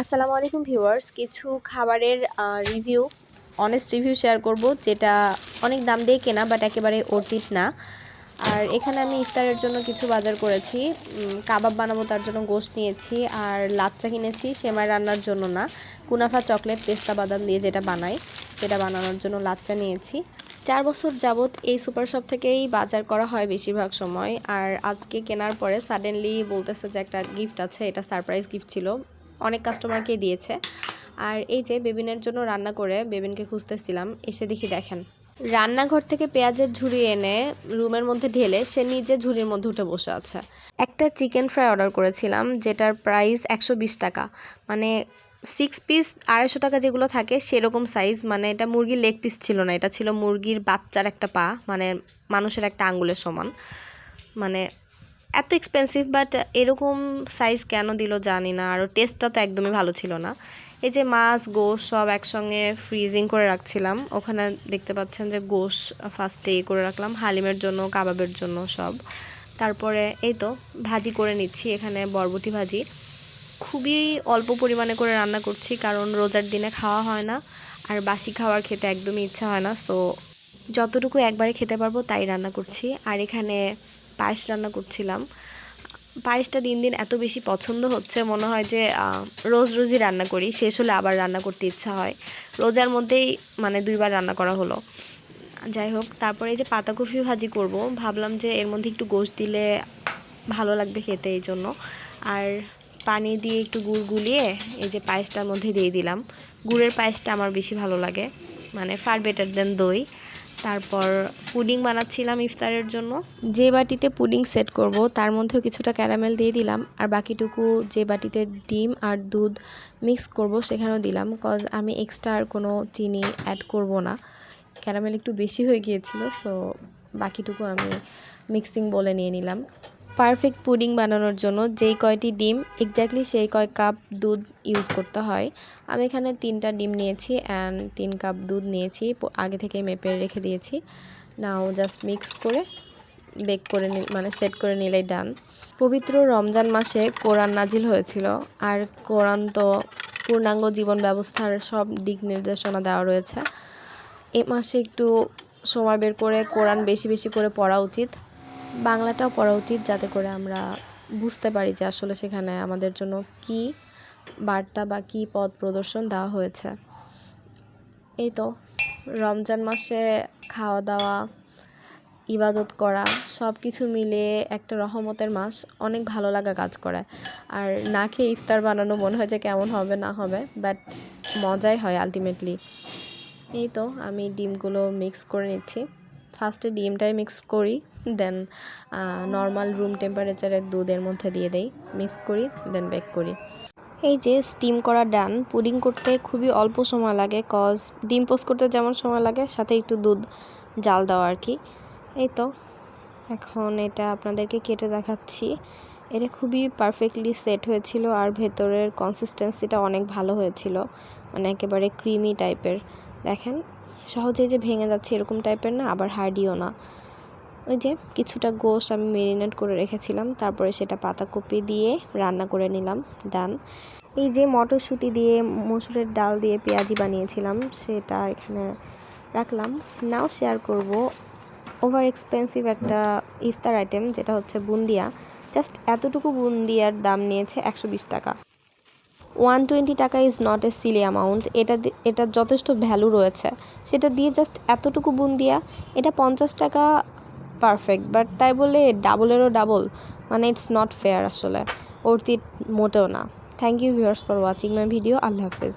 আসসালামু আলাইকুম ভিউয়ার্স। কিছু খাবারের রিভিউ অনেস্ট রিভিউ শেয়ার করব, যেটা অনেক দাম দিয়ে কেনা বাট একেবারে অর্থিত না। আর এখানে আমি ইফতারের জন্য কিছু বাজার করেছি। কাবাব বানাবো, তার জন্য গোশ নিয়েছি, আর লাচ্চা কিনেছি, সেমাই রান্নার জন্য না। কুনাফা চকলেট পেস্তা বাদাম দিয়ে যেটা বানাই, সেটা বানানোর জন্য লাচ্চা নিয়েছি। চার বছর যাবৎ এই সুপার শপ থেকেই বাজার করা হয় বেশিরভাগ সময়। আর আজকে কেনার পরে সাডেনলি বলতেছে যে একটা গিফট আছে, এটা সারপ্রাইজ গিফট ছিল। অনেক কাস্টমারকেই দিয়েছে। আর এই যে বেবিনের জন্য রান্না করে বেবিনকে খুঁজতেছিলাম, এসে দেখি দেখেন। রান্নাঘর থেকে পেঁয়াজের ঝুড়ি এনে রুমের মধ্যে ঢেলে সে নিজে ঝুড়ির মধ্যে উঠে বসে আছে। একটা চিকেন ফ্রাই অর্ডার করেছিলাম, যেটার প্রাইস একশো বিশ টাকা। মানে সিক্স পিস আড়াইশো টাকা যেগুলো থাকে সেরকম সাইজ মানে এটা মুরগির লেগ পিস ছিল না, এটা ছিল মুরগির বাচ্চার একটা পা মানে মানুষের একটা আঙ্গুলের সমান। মানে এত এক্সপেন্সিভ বাট এরকম সাইজ কেন দিল জানি না। আর টেস্টটা তো একদমই ভালো ছিল না। এই যে মাছ, গোশ সব একসঙ্গে ফ্রিজিং করে রাখছিলাম। ওখানে দেখতে পাচ্ছেন যে গোশ ফার্স্টে করে রাখলাম। হালিমের জন্য, কাবাবের জন্য সব। তারপরে এই তো ভাজি করে নিচ্ছি এখানে বরবটি ভাজি। খুবই অল্প পরিমাণে করে রান্না করছি, কারণ রোজার দিনে খাওয়া হয় না। আর বাসি খাওয়ার খেতে একদমই ইচ্ছা হয় না। সো যতটুকু একবারে খেতে পারব তাই রান্না করছি। আর এখানে পায়েস রান্না করছিলাম। পায়েসটা দিন দিন এত বেশি পছন্দ হচ্ছে, মনে হয় যে রোজ রোজই রান্না করি, শেষ হলে আবার রান্না করতে ইচ্ছা হয়। রোজার মধ্যেই মানে দুইবার রান্না করা হলো। যাই হোক, তারপরে এই যে পাতাকপি ভাজি করব, ভাবলাম যে এর মধ্যে একটু গোশ দিলে ভালো লাগবে খেতে এই জন্য। আর পানি দিয়ে একটু গুড় গুলিয়ে এই যে পায়েসটার মধ্যে দিয়ে দিলাম। গুড়ের পায়েসটা আমার বেশি ভালো লাগে মানে ফার বেটার দেন দই। তারপর পুডিং বানাচ্ছিলাম ইফতারের জন্য। যে বাটিতে পুডিং সেট করব, তার মধ্যেও কিছুটা ক্যারামেল দিয়ে দিলাম, আর বাকিটুকু যে বাটিতে ডিম আর দুধ মিক্স করব সেখানেও দিলাম কজ আমি এক্সট্রা আর কোনো চিনি অ্যাড করব না। ক্যারামেল একটু বেশি হয়ে গিয়েছিল সো বাকিটুকু আমি মিক্সিং বলে নিয়ে নিলাম। পারফেক্ট পুডিং বানানোর জন্য যেই কয়টি ডিম এক্স্যাক্টলি সেই কয় কাপ দুধ ইউজ করতে হয়। আমি এখানে তিনটা ডিম নিয়েছি অ্যান্ড তিন কাপ দুধ নিয়েছি আগে থেকে মেপে রেখে দিয়েছি। নাও জাস্ট মিক্স করে বেক করে নি মানে সেট করে নিলেই ডান পবিত্র রমজান মাসে কোরআন নাজিল হয়েছিল আর কোরআন তো পূর্ণাঙ্গ জীবন ব্যবস্থার সব দিক নির্দেশনা দেওয়া রয়েছে। এ মাসে একটু সময় বের করে কোরআন বেশি বেশি করে পড়া উচিত। বাংলাটাও পড়া উচিত যাতে করে আমরা বুঝতে পারি যে আসলে সেখানে আমাদের জন্য কি বার্তা বা কী পথ প্রদর্শন দেওয়া হয়েছে। এই তো, রমজান মাসে খাওয়া দাওয়া ইবাদত করা সব কিছু মিলিয়ে একটা রহমতের মাস অনেক ভালো লাগা কাজ করে। আর না খেয়ে ইফতার বানানো মনে হয় যে কেমন হবে, না হবে বাট মজাই হয় আলটিমেটলি এই তো, আমি ডিমগুলো মিক্স করে নিচ্ছি। ফার্স্টে ডিমটাই মিক্স করি, দেন নর্মাল রুম টেম্পারেচারের দুধের মধ্যে দিয়ে দেই, মিক্স করি, দেন বেক করি। এই যে স্টিম করা ডান পুডিং করতে খুবই অল্প সময় লাগে কজ ডিম পোস্ট করতে যেমন সময় লাগে, সাথে একটু দুধ, জাল দেওয়া আর কি। এই তো, এখন এটা আপনাদেরকে কেটে দেখাচ্ছি। এটা খুবই পারফেক্টলি সেট হয়েছিল আর ভেতরের কনসিস্টেন্সিটা অনেক ভালো হয়েছিল মানে একেবারে ক্রিমি টাইপের দেখেন সহজেই যে ভেঙে যাচ্ছে এরকম টাইপের না, আবার হার্ডিও না। ওই যে কিছুটা গোশ আমি মেরিনেট করে রেখেছিলাম, তারপরে সেটা পাতাকপি দিয়ে রান্না করে নিলাম ডান এই যে মটরশুঁটি দিয়ে মসুরের ডাল দিয়ে পেঁয়াজি বানিয়েছিলাম, সেটা এখানে রাখলাম। নাও শেয়ার করব ওভার এক্সপেন্সিভ একটা ইফতার আইটেম যেটা হচ্ছে বুন্দিয়া। জাস্ট এতটুকু বুন্দিয়ার দাম নিয়েছে একশো বিশ টাকা। ওয়ান টোয়েন্টি টাকা is not a silly amount এটা এটার যথেষ্ট ভ্যালু রয়েছে। সেটা দিয়ে জাস্ট এতটুকু বুন দিয়া, এটা পঞ্চাশ টাকা পারফেক্ট বাট তাই বলে ডাবলেরও ডাবল মানে ইটস নট ফেয়ার আসলে। অর্থিত মোটেও না। Thank you viewers for watching my video আল্লাহ হাফেজ।